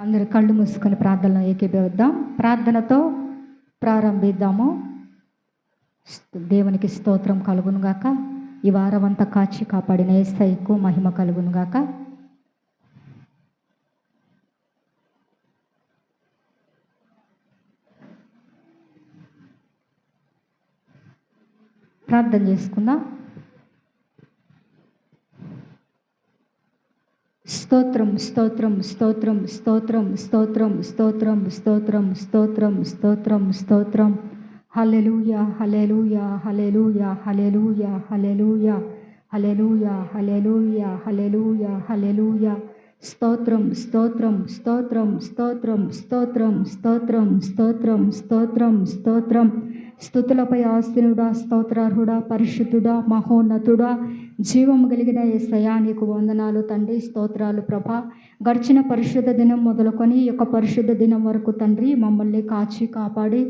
అందరు కళ్ళు మూసుకొని ప్రార్థనలో ఏకీభవిద్దాం. ప్రార్థనతో ప్రారంభిద్దాము. దేవునికి స్తోత్రం కలుగునుగాక. ఈ వారం అంతా కాచి కాపాడిన ఏసైకు మహిమ కలుగును గాక ప్రార్థన చేసుకుందాం. స్తోత్రం స్తోత్రం స్తోత్రం స్తోత్రం స్తోత్రం స్తోత్రం స్తోత్రం స్తోత్రం స్తోత్రం స్తోత్రం హల్లెలూయా హల్లెలూయా హల్లెలూయా హల్లెలూయా హల్లెలూయా హల్లెలూయా హల్లెలూయా హల్లెలూయా హల్లెలూయా స్తోత్రం స్తోత్రం స్తోత్రం స్తోత్రం స్తోత్రం స్తోత్రం స్తోత్రం స్తోత్రం స్తోత్రం స్థుతులపై ఆస్తునుడా స్తోత్రార్హుడా పరిశుద్ధుడా మహోన్నతుడా జీవము కలిగిన ఏసయా నీకు వందనాలు తండ్రి స్తోత్రాలు ప్రభ. గడిచిన పరిశుద్ధ దినం మొదలుకొని ఈ యొక్క పరిశుద్ధ దినం వరకు తండ్రి మమ్మల్ని కాచి కాపాడి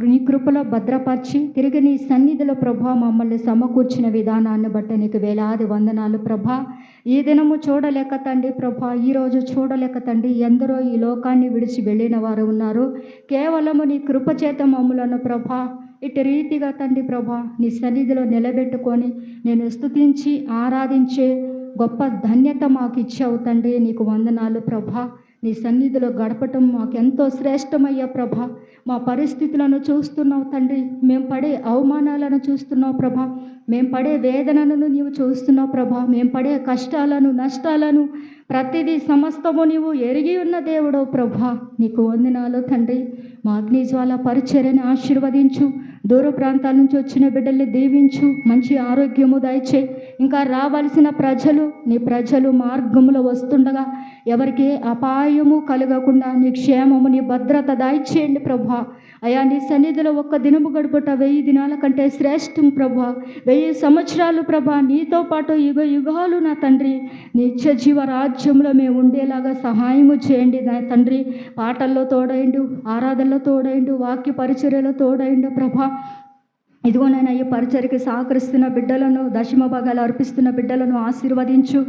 నీ కృపలో భద్రపరిచి తిరిగి నీ సన్నిధిలో ప్రభా మమ్మల్ని సమకూర్చిన విధానాన్ని బట్టి నీకు వేలాది వందనాలు ప్రభా. ఈ దినము చూడలేక తండ్రి ప్రభా ఈరోజు చూడలేక తండ్రి ఎందరో ఈ లోకాన్ని విడిచి వెళ్ళిన వారు ఉన్నారు. కేవలము నీ కృపచేత మమ్ములను ప్రభా ఇటు రీతిగా తండ్రి ప్రభా నీ సన్నిధిలో నిలబెట్టుకొని నేను స్థుతించి ఆరాధించే గొప్ప ధన్యత మాకు ఇచ్చావు తండ్రి. నీకు వందనాలు ప్రభా. నీ సన్నిధిలో గడపటం మాకెంతో శ్రేష్టమయ్యా ప్రభా. మా పరిస్థితులను చూస్తున్నావు తండ్రి. మేము పడే అవమానాలను చూస్తున్నావు ప్రభా. మేము పడే వేదనలను నీవు చూస్తున్నావు ప్రభా. మేము పడే కష్టాలను నష్టాలను ప్రతిదీ సమస్తము నీవు ఎరిగి ఉన్న దేవుడో ప్రభా. నీకు వందనాలు తండ్రి. మా అగ్నిజ్వాల పరిచర్యని ఆశీర్వదించు. దూర ప్రాంతాల నుంచి వచ్చిన బిడ్డల్ని దీవించు. మంచి ఆరోగ్యము దయచే. ఇంకా రావాల్సిన ప్రజలు నీ ప్రజలు మార్గములో వస్తుండగా ఎవరికి అపాయము కలగకుండా నీ క్షేమము నీ భద్రత దయచేయండి ప్రభా. అయా నీ సన్నిధిలో ఒక్క దినము గడుపుట వెయ్యి దినాల కంటే శ్రేష్టం ప్రభా. వెయ్యి సంవత్సరాలు ప్రభా నీతో పాటు యుగ యుగాలు నా తండ్రి. నిత్య జీవ రాజ్యంలో మేము ఉండేలాగా సహాయము చేయండి నా తండ్రి. పాటల్లో తోడైండు ఆరాధనలో తోడైండు వాక్య పరిచర్యలో తోడైండు ప్రభా. ఇదిగో నేను ఈ పరిచరికి సహకరిస్తున్న బిడ్డలను దశమ భాగాలు అర్పిస్తున్న బిడ్డలను ఆశీర్వదించు.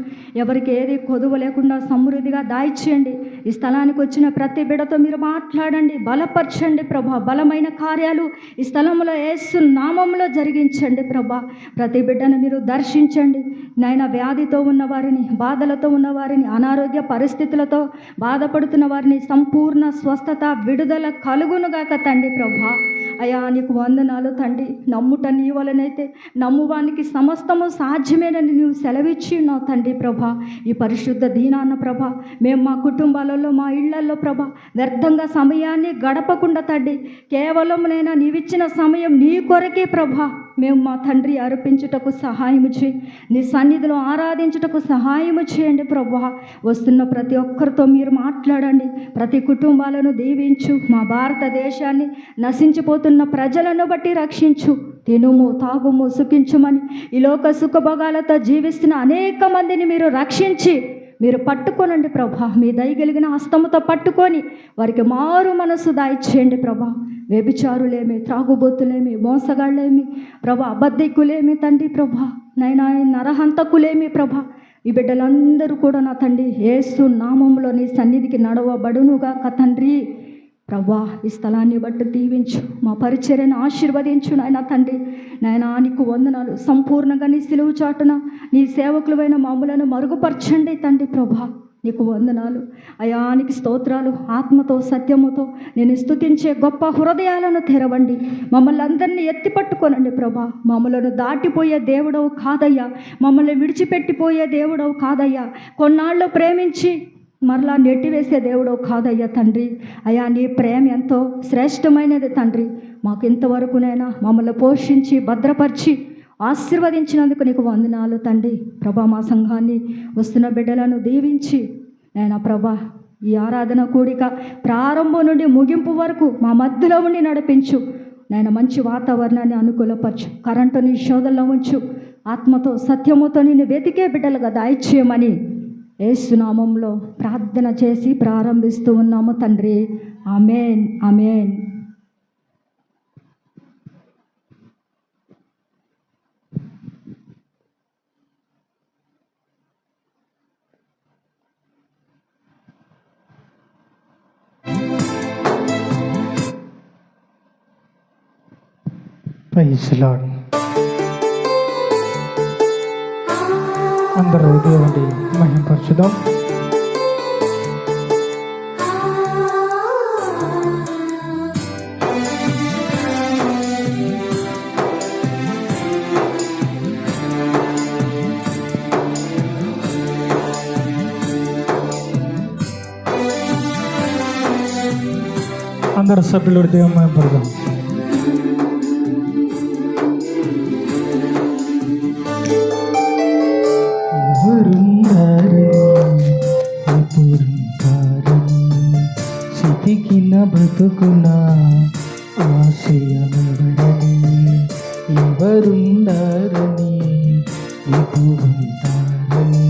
ఎవరికి ఏది కొదువ లేకుండా సమృద్ధిగా దాయిచేయండి ఈ స్థలానికి వచ్చిన ప్రతి బిడ్డతో మీరు మాట్లాడండి బలపరచండి ప్రభా. బలమైన కార్యాలు ఈ స్థలంలో ఏసు నామంలో జరిగించండి ప్రభా. ప్రతి బిడ్డను మీరు దర్శించండి. నాయన వ్యాధితో ఉన్న వారిని బాధలతో ఉన్న వారిని అనారోగ్య పరిస్థితులతో బాధపడుతున్న వారిని సంపూర్ణ స్వస్థత విడుదల కలుగునుగాక తండ్రి ప్రభా. అయా నీకు వందనాలు తండ్రి. నమ్ముట నీ వలనైతే నమ్మువానికి సమస్తము సాధ్యమేనని నువ్వు సెలవిచ్చి ఉన్నావు తండ్రి ప్రభ. ఈ పరిశుద్ధ దీనాన్న ప్రభా మేము మా కుటుంబాలలో మా ఇళ్ళలో ప్రభ వ్యర్థంగా సమయాన్ని గడపకుండా తండ్రి కేవలం నేను నీవిచ్చిన సమయం నీ కొరకే ప్రభా. మేము మా తండ్రి అర్పించుటకు సహాయము చేయి. నీ సన్నిధిలో ఆరాధించుటకు సహాయము చేయండి ప్రభా. వస్తున్న ప్రతి ఒక్కరితో మీరు మాట్లాడండి. ప్రతి కుటుంబాలను దీవించు. మా భారతదేశాన్ని నశించిపోతున్న ప్రజలను బట్టి రక్షించు. తినుము తాగుము సుఖించుమని. ఈ లోక సుఖభోగాలతో జీవిస్తున్న అనేక మందిని మీరు రక్షించి మీరు పట్టుకోనండి ప్రభా. మీ దయగలిగిన హస్తముతో పట్టుకొని వారికి మారు మనసు దాయిచ్చేయండి ప్రభా. వ్యభిచారులేమి త్రాగుబోతులేమి మోసగాళ్ళేమి ప్రభా అబద్ధికులేమి తండ్రి ప్రభా. నైనా నరహంతకులేమి ప్రభా. ఈ బిడ్డలందరూ కూడా నా తండ్రి ఏసు నామంలో నీ సన్నిధికి నడవబడునుగా తండ్రి. ప్రభా ఈ స్థలాన్ని బట్టి దీవించు. మా పరిచర్యను ఆశీర్వదించు నాయన తండ్రి. నాయన నీకు వందనాలు. సంపూర్ణంగా నీ సిలువు చాటున నీ సేవకులమైన మామూలను మరుగుపరచండి తండ్రి ప్రభా నీకు వందనాలు. అయానికి స్తోత్రాలు. ఆత్మతో సత్యముతో నేను స్తుతించే గొప్ప హృదయాలను తెరవండి. మమ్మల్ని అందరినీ ఎత్తి పట్టుకోనండి ప్రభా మమ్మలను దాటిపోయే దేవుడవు కాదయ్యా. మమ్మల్ని విడిచిపెట్టిపోయే దేవుడవు కాదయ్యా. కొన్నాళ్ళు ప్రేమించి మరలా నెట్టివేసే దేవుడో కాదయ్యా తండ్రి. అయా నీ ప్రేమ ఎంతో శ్రేష్టమైనది తండ్రి. మాకు ఇంతవరకునైనా మమ్మల్ని పోషించి భద్రపరిచి ఆశీర్వదించినందుకు నీకు వందనాలు తండ్రి. ప్రభా మా సంఘాన్ని వస్తున్న బిడ్డలను దీవించి నేను ప్రభా ఈ ఆరాధన కూడిక ప్రారంభం నుండి ముగింపు వరకు మా మధ్యలో ఉండి నడిపించు. నేను మంచి వాతావరణాన్ని అనుకూలపరచు. కరెంటుని శోధనలో ఉంచు. ఆత్మతో సత్యముతో నిన్ను వెతికే బిడ్డలుగా దాయిచేయమని ఏసునామంలో ప్రార్థన చేసి ప్రారంభిస్తూ ఉన్నాము తండ్రి. అమేన్ అమేన్ ప్రైజ్ లాడ్ అందరూ దేవుడి మహింపరచుదాం అందరు సభ్యులు దేవుని మహింపరదాం సితికిన బ్రతుకున? ఆశయమెవరని ఎవరుండారని? ఎప్పుడుంటారని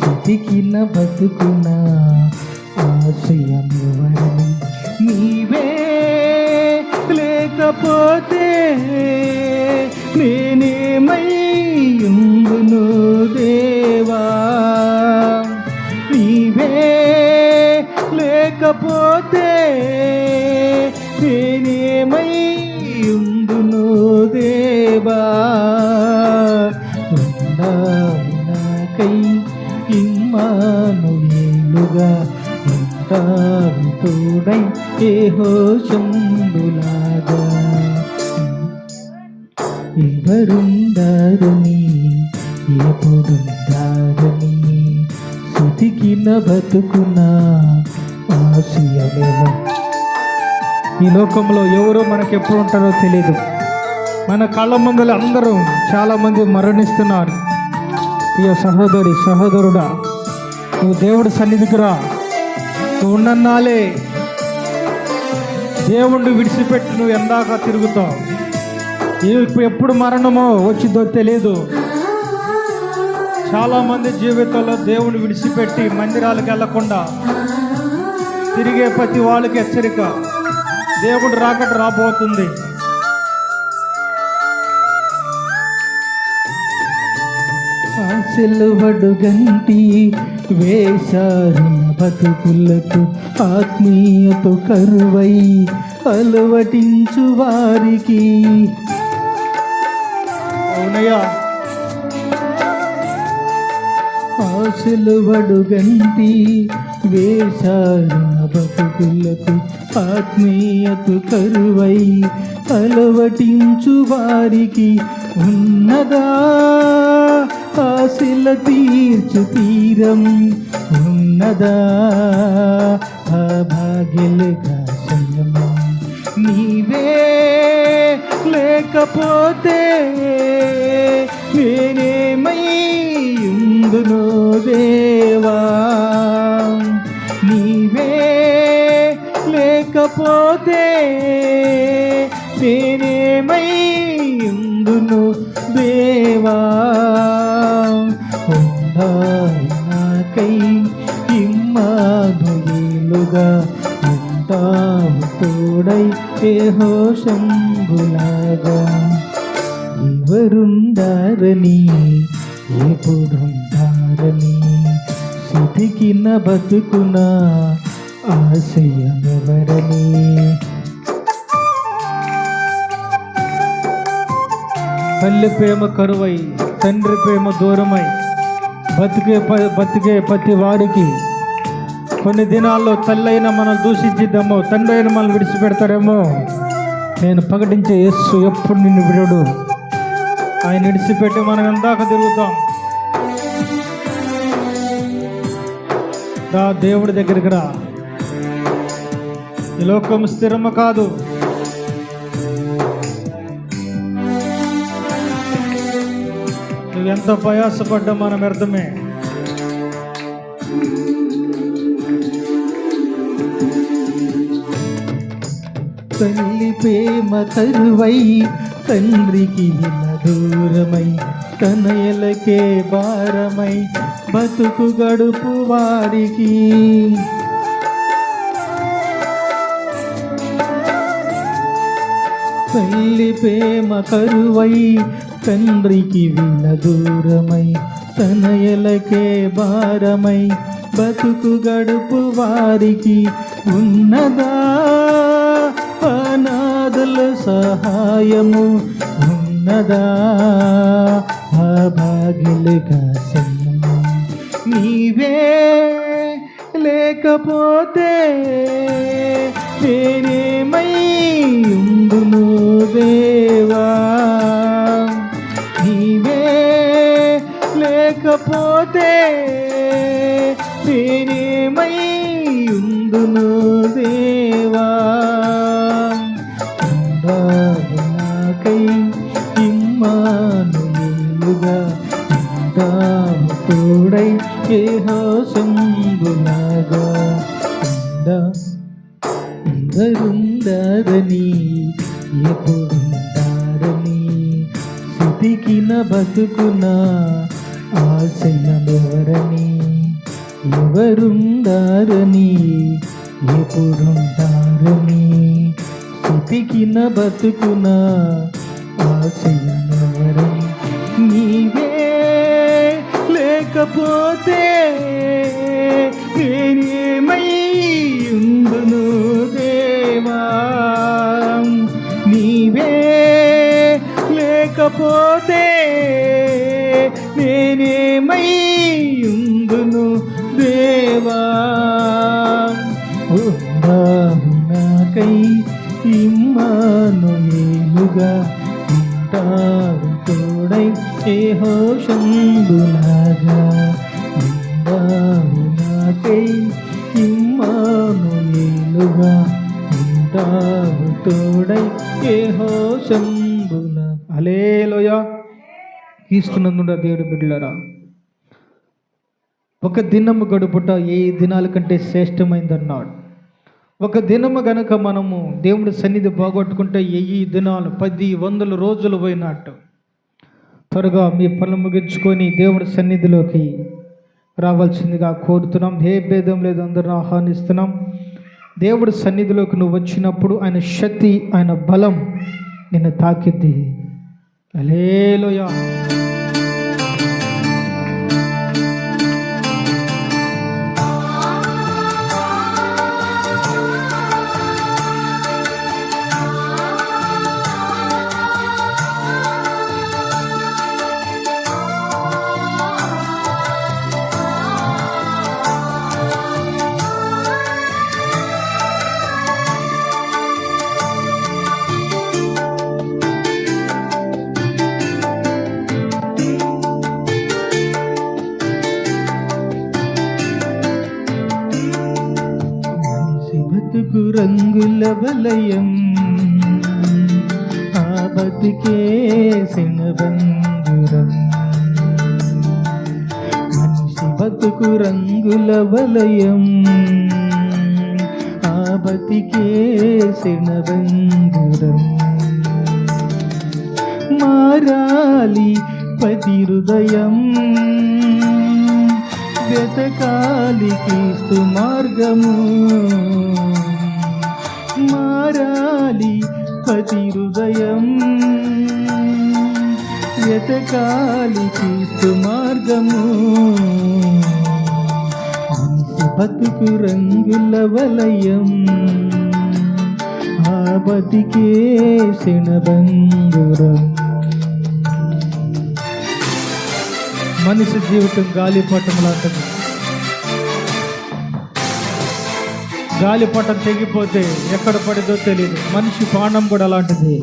సితికిన బ్రతుకున? ఆశయం ఎవరని నీవే లేకపోతే నేనేమై ఉందును దేవా? నీవే లేకపోతే నేనేమై ఉందును దేవా నాకై ఇమ్మాను ఏలుగా ఉంటావు తోడై ఏ హోషంబులాగా ఎవరుండారని ఎప్పుడుండారని సుతికిన బతుకున ఆశయమేమో. ఈ లోకంలో ఎవరు మనకెప్పుడు ఉంటారో తెలియదు మన కళ్ళ ముందర అందరూ చాలామంది మరణిస్తున్నారు. ప్రియ సహోదరి సహోదరుడా నువ్వు దేవుడి సన్నిధికి రా. నువ్వు ఉన్నన్నాలే. దేవుణ్ణి విడిచిపెట్టి నువ్వు ఎందాక తిరుగుతావు. ఎప్పుడు మరణమో వచ్చిందో తెలియదు చాలా మంది జీవితంలో దేవుని విడిచిపెట్టి మందిరాలకు వెళ్ళకుండా తిరిగే ప్రతి వాళ్ళకి హెచ్చరిక దేవుడు రాకట రాబోతుంది. సిలువడు గంటి వేశారున బతుకులకు ఆత్మీయత కరువై అలవటించు వారికి. అవునయ్యా. ఆశలువడు గంటి వేశారున బతుకులకు ఆత్మీయతు కరువై అలవటించు వారికి ఉన్నదా? ఆశల తీర్చు తీరం ఉన్నదా? ఆ భాగ్యలు కాశయమా నీవే లేకపోతే నేనేమై ఉందునో దేవా? నీవే లేకపోతే నేనేమై ఉందును దేవా? ఉండాలి నాకై ఇమ్మానుయేలుగా ఉంటాము తోడై ఏహో శంభులాగా ఎవరుండారని ఎప్పుడుండారని సితికిన బతుకున ఆశయమెవరని. తల్లి ప్రేమ కరువై తండ్రి ప్రేమ దూరమై బతికే ప- బతికే ప్రతి వారికి కొన్ని దినాల్లో తల్లైన మనం దూషించిద్దామో తండ్రి అయిన మనల్ని విడిచిపెడతారేమో నేను ప్రకటించే యస్సు ఎప్పుడు నిన్ను విడడు. ఆయన విడిచిపెట్టి మనం ఎందాక తిరుగుతాం. దా దేవుడి దగ్గరికి రా. ఈ లోకం స్థిరము కాదు. నువ్వెంత ప్రయాసపడ్డా మనం వ్యర్థమే. తల్లి ప్రేమ తరువై తండ్రికి విన దూరమై తనయలకే భారమై బతుకు గడుపు వారికి. తల్లి ప్రేమ కరువై తండ్రికి విన దూరమై తనయలకే భారమై బతుకు గడుపు వారికి. ఉన్నదా అనాథల సహాయము ఉన్నదా? ఆ భాగ్యులుగా సన్నము నీవే లేకపోతే నేనేమై ఉందును దేవా నీవే లేకపోతే నేనే ఆశయమెవరని ఎవరుండారని? ఎప్పుడుంటారని స్థితికిన బతుకున ఆశయమెవరని నీవే. లేకపోతే నేనేమై ఉందును దేవా? నీవే. లేకపోతే నేనేమై ఉందును దేవా? నాకై ఇమ్మాను మేలుగా ఉంటారు తోడై. ఏ హోషందులాగా ఉందాము నాకై ఇమ్మాను మేలుగా ఉంటారు తోడై. ఏ హోషం క్రీస్తునందుండ దేవుడు బిడ్డలరా. ఒక దినము గడుపుట ఏ దినాల కంటే శ్రేష్టమైందన్నాడు. ఒక దినము గనక మనము దేవుడి సన్నిధి పోగొట్టుకుంటే వెయ్యి దినాలు పది వందల రోజులు పోయినట్టు. త్వరగా మీ పనులు ముగించుకొని దేవుడి సన్నిధిలోకి రావాల్సిందిగా కోరుతున్నాం. ఏ భేదం లేదు అందరూ ఆహ్వానిస్తున్నాం. దేవుడి సన్నిధిలోకి నువ్వు వచ్చినప్పుడు ఆయన శక్తి ఆయన బలం నిన్ను తాకిద్ది. అలేలోయా రంగుల వలయం. ఆ బతుకే బంగురం మనిషి బతుకు రంగుల వలయం. ఆ బతికే బంగురం మారాలి పతి హృదయం. వెతకాలి క్రీస్తు మార్గము. మారాలి పతి హృదయం ఎతకాలి క్రీస్తు మార్గము. బతుకు రంగుల వలయం. ఆ బతికే శనబంగురం మనిషి జీవితం గాలిపటం లాంటిది గాలిపటం తెగిపోతే ఎక్కడ పడిందో తెలియదు మనిషి ప్రాణం కూడా అలాంటిది.